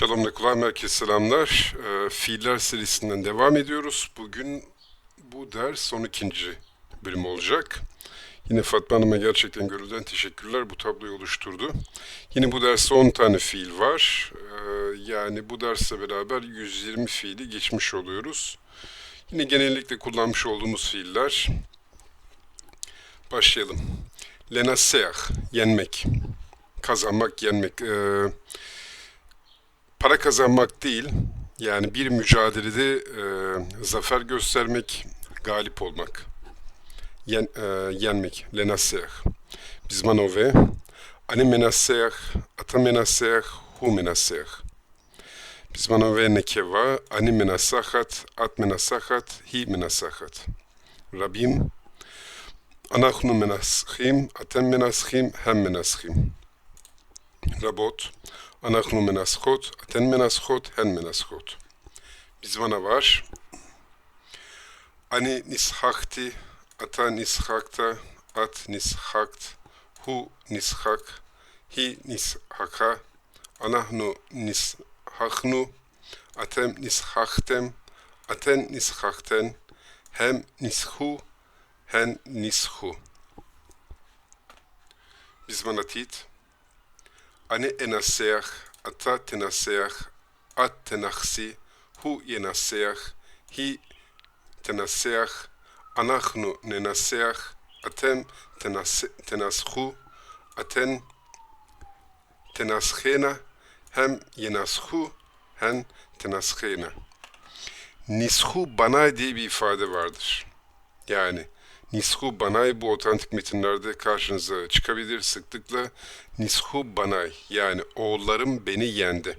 Shalom Nekulam, herkese selamlar. Ee, Fiiller serisinden devam ediyoruz. Bugün bu ders 12. bölüm olacak. Yine Fatma Hanım'a gerçekten gönülden teşekkürler. Bu tabloyu oluşturdu. Yine bu derste 10 tane fiil var. Ee, yani bu dersle beraber 120 fiili geçmiş oluyoruz. Yine genellikle kullanmış olduğumuz fiiller. Başlayalım. Lenaseah, yenmek. Kazanmak, yenmek. Ee, para kazanmak değil, yani bir mücadelede e, zafer göstermek, galip olmak, yen, e, yenmek, lenaseah. Bizmanove, ani menaseah, ata menaseah, hu menaseah. Bizmanove nekeva, ani menasahat, at menasahat, hi menasahat. Rabim, אנחנו מנסחים, אתם מנסחים, הם מנסחים. רבות, אנחנו מנסחות, אתן מנסחות, הן מנסחות. בזמן עבר, אני נשחקתי, אתה נשחקת, את נשחקת, הוא נשחק, היא נשחקה, אנחנו נשחקנו, אתם נשחקתם, אתן נשחקתן, הם ניסחו, הן ניסחו. בזמן עתיד, אני אנסח, אתה תנסח, את תנחסי, הוא ינסח, היא תנסח, אנחנו ננסח, אתם תנס, תנסחו, אתן תנסחנה, הם ינסחu, hen tenashena. Nishu banay diye bir ifade vardır. Yani Nishu Banay bu otantik metinlerde karşınıza çıkabilir sıklıkla. Nishu Banay yani oğullarım beni yendi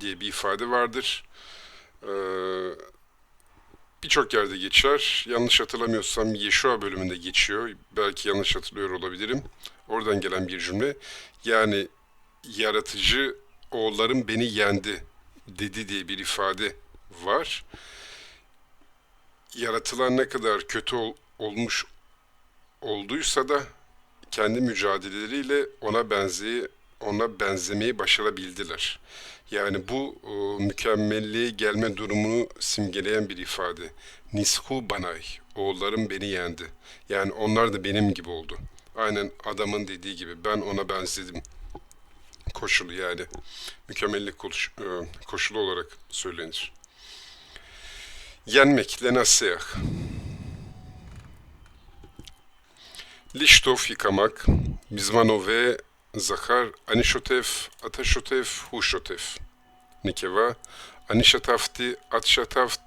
diye bir ifade vardır. Ee, Birçok yerde geçer. Yanlış hatırlamıyorsam Yeşua bölümünde geçiyor. Belki yanlış hatırlıyor olabilirim. Oradan gelen bir cümle. Yani yaratıcı oğullarım beni yendi dedi diye bir ifade var yaratılan ne kadar kötü ol, olmuş olduysa da kendi mücadeleleriyle ona benzeyi ona benzemeyi başarabildiler. Yani bu o, mükemmelliğe gelme durumunu simgeleyen bir ifade. Nishu banay, oğullarım beni yendi. Yani onlar da benim gibi oldu. Aynen adamın dediği gibi ben ona benzedim. Koşulu yani mükemmellik e, koşulu olarak söylenir. Yenmek, lenaseah. Liştof yıkamak, bizmanove, zahar, anişotef, ataşotef, huşotef. Nikeva, anişatafti, atşataft.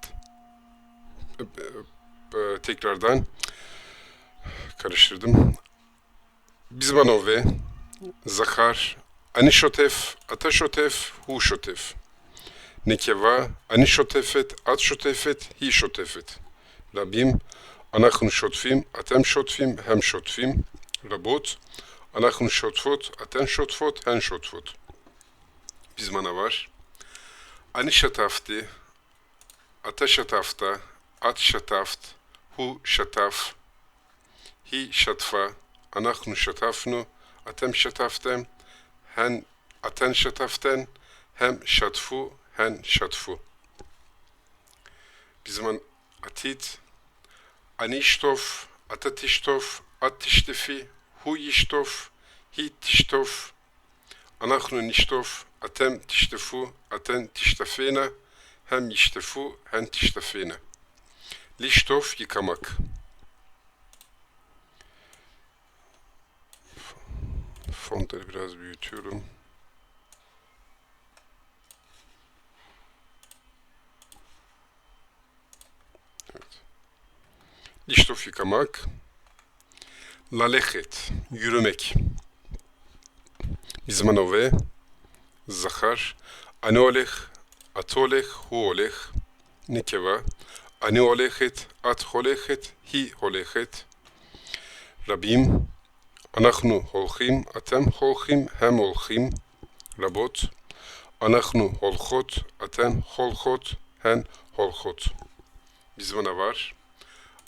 Tekrardan karıştırdım. Bizmanove, zahar, anişotef, ataşotef, huşotef. נקבה, אני שוטפת, את שוטפת, היא שוטפת. רבים, אנחנו שוטפים, אתם שוטפים, הם שוטפים. רבות, אנחנו שוטפות, אתן שוטפות, הן שוטפות. בזמן עבר, אני שטפתי, אתה שטפת, את שטפת, הוא שטף, היא שטפה, אנחנו שטפנו, אתם שטפתם, הן, אתן שטפתן, הם שטפו, hen şatfu. Bizman atit aniştof, atatiştof, atiştifi, huyiştof, hitiştof, anahnu niştof, atem tiştifu, aten tiştafena, hem iştefu, hen tiştafena. Liştof yıkamak. Fontları biraz büyütüyorum. Diştof yıkamak. Lalechet, yürümek. Bizmanove, zahar. Anoleg, atoleg, huoleg. Nekeva. אני הולכת, את הולכת, היא הולכת. רבים, אנחנו הולכים, אתם הולכים, הם הולכים. רבות, אנחנו הולכות, אתן הולכות, הן הולכות. בזמן עבר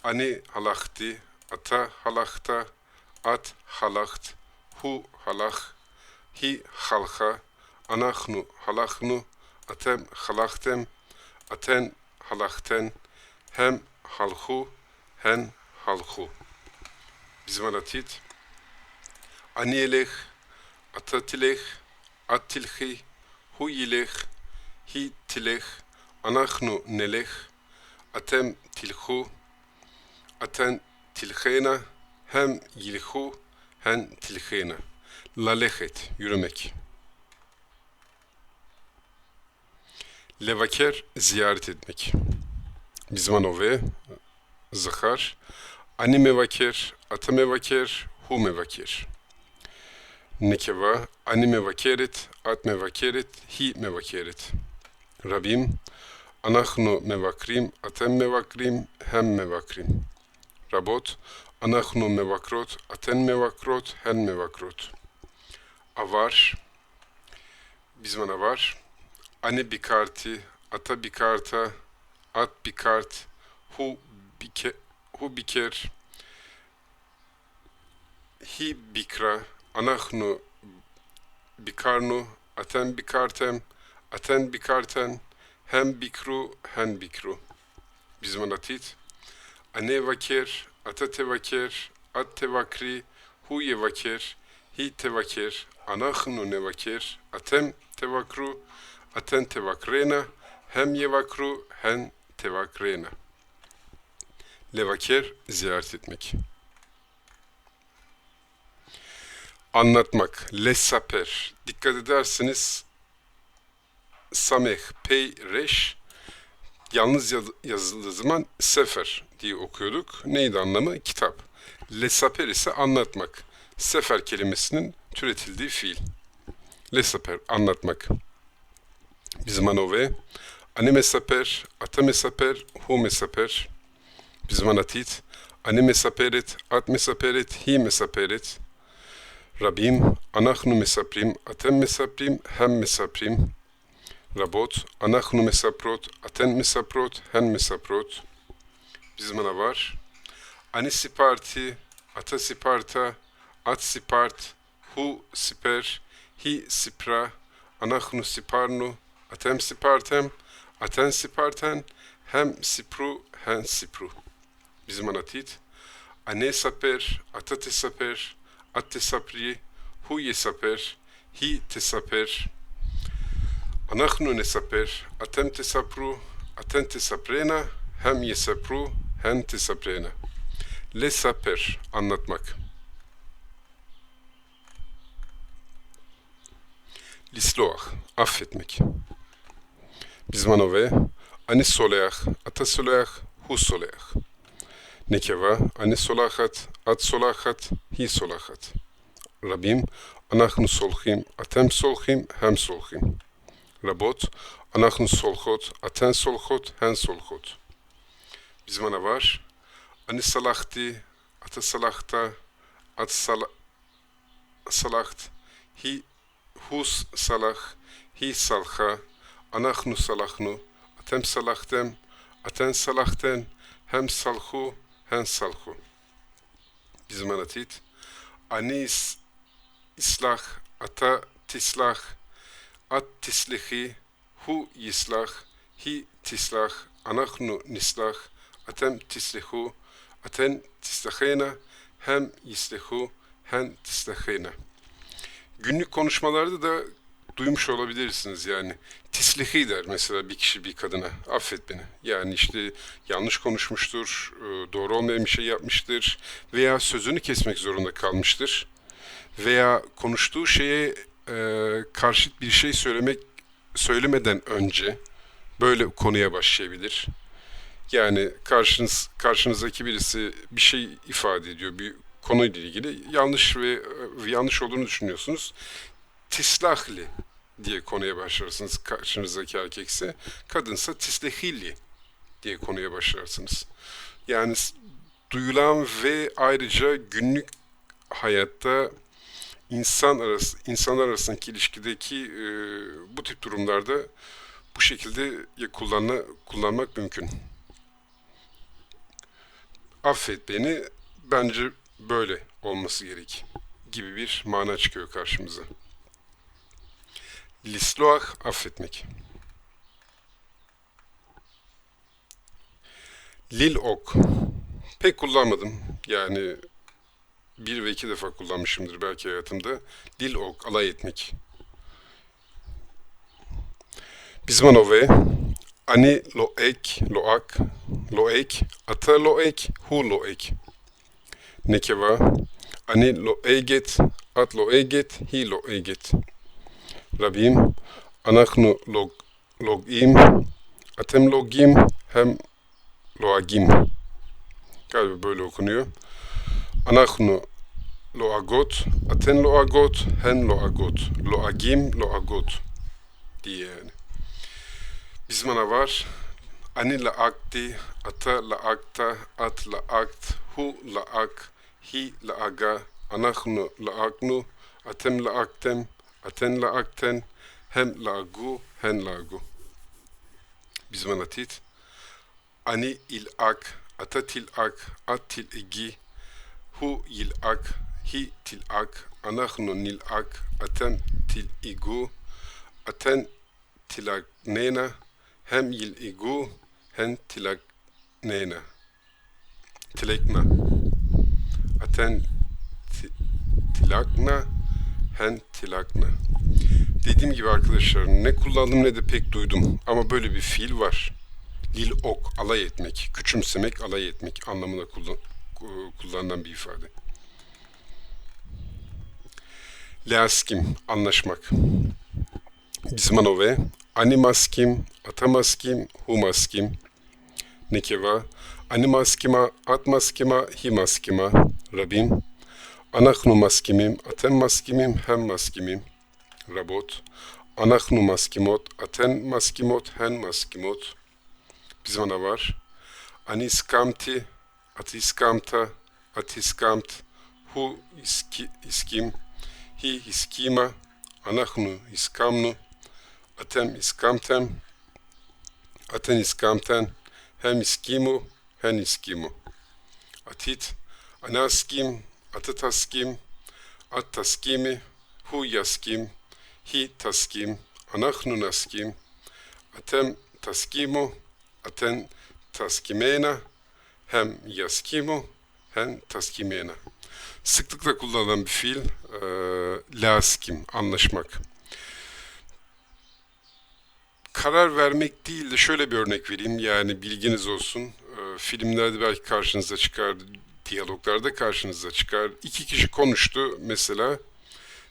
Ani halakti, ata halakta, at halakt, hu halak, hi halka, anahnu halaknu, atem halaktem, aten halakten, hem halhu, hen halhu. Bizmaratit. Aniyeleh, atatileh, attilhi, huyileh, hi tileh, anahnu neleh, atem tilhu, aten tilhena, hem yilhu, hen tilhena. Lalechet, yürümek. Levaker, ziyaret etmek. Bizmanove, zahar. Ani mevaker, ata mevaker, hu mevaker. Nekeva, ani mevakeret, at mevakeret, hi mevakeret. Rabim, anachnu mevakrim, atem mevakrim, hem mevakrim. Rabot, anachnu mevakrot, aten mevakrot, hen mevakrot. Avar, bizim avar. Ani bikarti, ata bikarta, at bikart, hu bike, hu biker, hi bikra, anachnu bikarnu, aten bikartem, aten bikarten, hem bikru, hen bikru. Bizim anatit. Ane vaker, ata tevaker, at tevakri, hu yevaker, hi tevaker, anachnu nevaker, atem tevakru, aten tevakrena, hem yevakru, hen tevakrena. Levaker, ziyaret etmek. Anlatmak, lesaper. Dikkat ederseniz sameh, pey, reş, yalnız yaz- yazıldığı zaman sefer diye okuyorduk. Neydi anlamı? Kitap. Lesaper ise anlatmak. Sefer kelimesinin türetildiği fiil. Lesaper, anlatmak. Bizim anove, ane mesaper, ata mesaper, hu mesaper. Bizim anatit, ane mesaperet, at mesaperet, hi mesaperet. Rabim, anachnu mesaprim, atem mesaprim, hem mesaprim. Rabot, anachnu mesaprot, aten mesaprot, hen mesaprot bizimine var. Anisiparti, Atasiparta, Atsipart, Hu Siper, Hi Sipra, Anahnu Siparnu, Atem Sipartem, Aten Siparten, Hem Sipru, Hen Sipru. Bizim anatit. Ane Saper, Atate Saper, Atte Sapri, Hu Yesaper, Hi Tesaper, Anahnu Nesaper, Atem Tesapru, Aten Tesaprena, Hem Yesapru, Henti saprene. Le saper anlatmak. Lisloach affetmek. Bizmanove anisoleach atasoleach husoleach. Nekeva anisolachat atsolachat hisolachat. Rabbim anachnu solchim atem solchim hem solchim. Rabot anachnu solchot aten solchot hen solchot bizmana var. Anis salakti, ata salakta, at sal salakt, hi hus salak, hi salha, anahnu salahnu, atem salahtem, aten salahten, hem salhu, hen salhu. Bizmana tit. Anis islah, ata tislah, at tislihi, hu yislah, hi tislah, anahnu nislah, Atem tislihu, aten tislehena, hem yislihu, hem tislehena. Günlük konuşmalarda da duymuş olabilirsiniz yani. Tislihi der mesela bir kişi bir kadına. Affet beni. Yani işte yanlış konuşmuştur, e, doğru olmayan bir şey yapmıştır veya sözünü kesmek zorunda kalmıştır. Veya konuştuğu şeye e, karşıt bir şey söylemek söylemeden önce böyle konuya başlayabilir. Yani karşınız karşınızdaki birisi bir şey ifade ediyor bir konuyla ilgili yanlış ve e, yanlış olduğunu düşünüyorsunuz. Tislahli diye konuya başlarsınız karşınızdaki erkekse. Kadınsa tislehilli diye konuya başlarsınız. Yani duyulan ve ayrıca günlük hayatta insan arası insanlar arasındaki ilişkideki e, bu tip durumlarda bu şekilde kullanma, kullanmak mümkün. Affet beni bence böyle olması gerek gibi bir mana çıkıyor karşımıza. Lisloah affetmek. Lil ok. Pek kullanmadım. Yani bir ve iki defa kullanmışımdır belki hayatımda. Lil ok, alay etmek. Bizmanove, ani loek, loak, loek, ata loek, hu loek. Nekeva, ani loeget, at loeget, hi loeget. Rabim, anachnu log, logim, atem logim, hem loagim. Galiba böyle okunuyor. Anachnu loagot, aten loagot, hen loagot, loagim loagot diye yani. Bizim ana var. Ani la akti, ata la akta, at la akt, hu la ak, hi la aga, anachnu la aknu, atem la aktem, aten la akten, hem la agu, hen la agu. Bizim anatit. Ani il ak, ata til ak, at til igi, hu il ak, hi til ak, anachnu nil ak, atem til igu, aten tilak nena, hem yil igu, hen tilak nena. Tilekna. Aten ti- tilakna, hen tilakna. Dediğim gibi arkadaşlar ne kullandım ne de pek duydum. Ama böyle bir fiil var. Lil ok, alay etmek, küçümsemek, alay etmek anlamında kullan, kullanılan bir ifade. Leaskim, anlaşmak. Bizmanove, animaskim, atamaskim, humaskim. Nekeva, animaskima, atmaskima, himaskima. Rabim, anachnu maskimim, atem maskimim, hem maskimim. Rabot, anachnu maskimot, aten maskimot, hen maskimot. Bizmana var. Aniskamti, atiskamta, atiskamt, hu iski, iskim, hi iskima, anachnu iskamnu, atem iskamtem, aten iskamten, hem iskimu, hen iskimu. Atit, anaskim, atataskim, at taskimi, hu yaskim, hi taskim, anachnu naskim, atem taskimu, aten taskimena, hem yaskimu, hen taskimena. Sıklıkla kullanılan bir fiil, e, laskim, anlaşmak. Karar vermek değil de şöyle bir örnek vereyim, yani bilginiz olsun. E, filmlerde belki karşınıza çıkar, diyaloglarda karşınıza çıkar. İki kişi konuştu mesela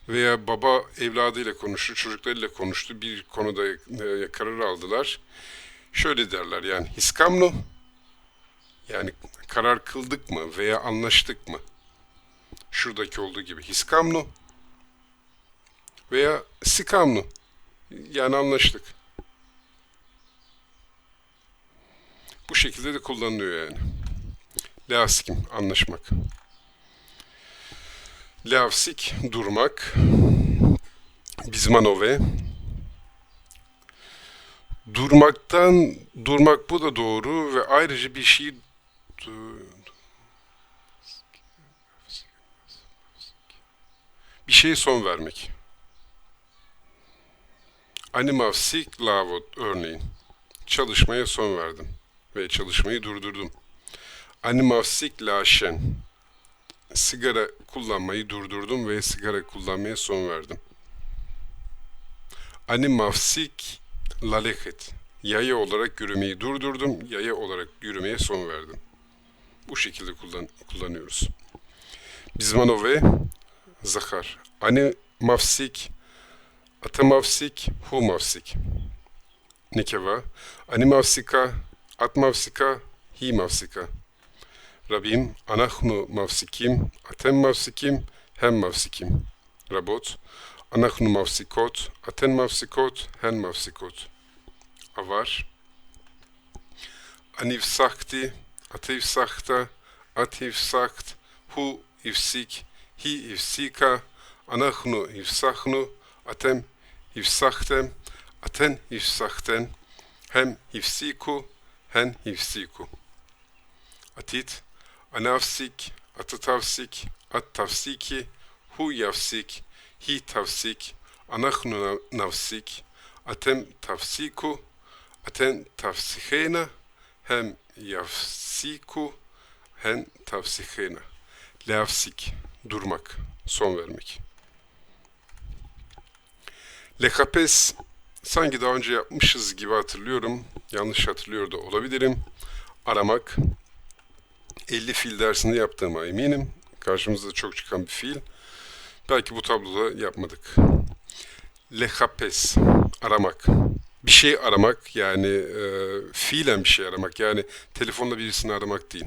veya baba evladıyla konuştu, çocuklarıyla konuştu, bir konuda e, karar aldılar. Şöyle derler yani hiskamnu, yani karar kıldık mı veya anlaştık mı? Şuradaki olduğu gibi hiskamnu veya sikamnu, yani anlaştık. Bu şekilde de kullanılıyor yani. Laskim, anlaşmak. Lavsik, durmak. Bizmanove. Durmaktan, durmak bu da doğru ve ayrıca bir şey bir şeye son vermek. Animavsik lavot örneğin. Çalışmaya son verdim ve çalışmayı durdurdum. Animavsik laşen. Sigara kullanmayı durdurdum ve sigara kullanmaya son verdim. Animavsik laleket. Yaya olarak yürümeyi durdurdum, yaya olarak yürümeye son verdim. Bu şekilde kullan kullanıyoruz. Bizmanove, Zahar. Ani mafsik, ata mafsik, hu mafsik. Nekeva. Ani at mafsika, hi mafsika. Rabim, anachnu mafsikim, atem mafsikim, hem mafsikim. Rabot, anachnu mafsikot, aten mafsikot, hen mafsikot. Avar. Anivsakti, ativsakta, ativsakt, hu ifsik, hi ifsika, anachnu ifsachnu, atem ifsachtem, aten ifsachten, hem ifsiku, hen ifsiku. Atit, anavsik, atatavsik, at tavsiki, hu yavsik, hi tavsik, Anahnu nafsik. Atem tafsiku. Aten tafsihena. Hem yafsiku. Hen tafsihena. Leafsik. Durmak. Son vermek. Lekapes sanki daha önce yapmışız gibi hatırlıyorum. Yanlış hatırlıyor da olabilirim. Aramak. 50 fiil dersinde yaptığıma eminim. Karşımızda çok çıkan bir fiil. Belki bu tabloda yapmadık. Lehapes, aramak. Bir şey aramak yani e, fiilen bir şey aramak. Yani telefonla birisini aramak değil.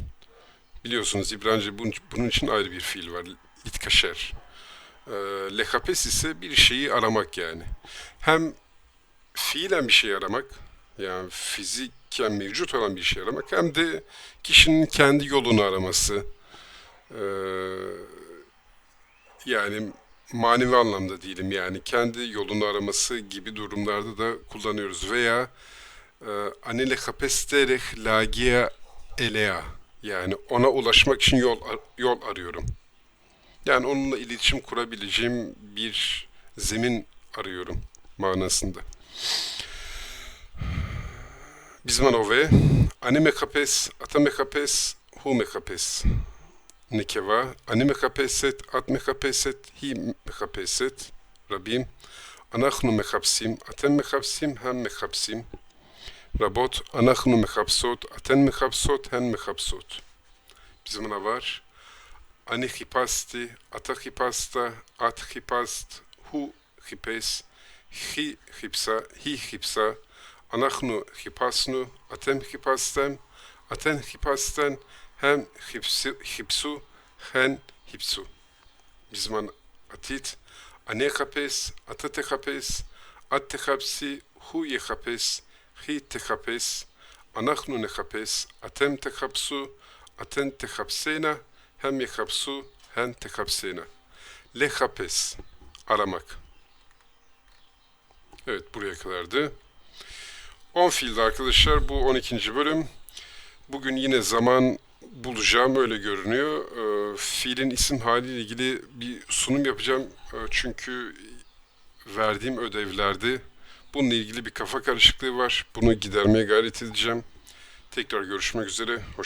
Biliyorsunuz İbranice bunun, bunun için ayrı bir fiil var. Litkaşer. E, lehapes ise bir şeyi aramak yani. Hem fiilen bir şey aramak, yani fiziken mevcut olan bir şey aramak, hem de kişinin kendi yolunu araması, Ee, yani manevi anlamda diyelim yani kendi yolunu araması gibi durumlarda da kullanıyoruz veya anele kapestereh lagia elea yani ona ulaşmak için yol yol arıyorum. Yani onunla iletişim kurabileceğim bir zemin arıyorum manasında. בזמן הווה, אני מחפש, אתה מחפש, הוא מחפש. נקבה, אני מחפשת, את מחפשת, היא מחפשת, רבים, אנחנו מחפשים, אתם מחפשים, הם מחפשים, רבות, אנחנו מחפשות, אתן מחפשות, הן מחפשות. בזמן עבר, אני חיפשתי, אתה חיפשת, את חיפשת, הוא חיפש, hi hipsa, hi hipsa, anahnu hipasnu, atem hipastem, aten hipasten, hem hipsu, hipsu hen hipsu. Bizman atit, anekapes, atatekapes, attekapsi, hu yekapes, hi tekapes, anahnu nekapes, atem tekapsu, aten tekapsena, hem yekapsu, hem tekapsena. Lekapes, aramak. Evet buraya kadardı. 10 fiildi arkadaşlar bu 12. bölüm. Bugün yine zaman bulacağım öyle görünüyor. Ee, fiilin isim haliyle ilgili bir sunum yapacağım. Ee, çünkü verdiğim ödevlerde bununla ilgili bir kafa karışıklığı var. Bunu gidermeye gayret edeceğim. Tekrar görüşmek üzere. Hoş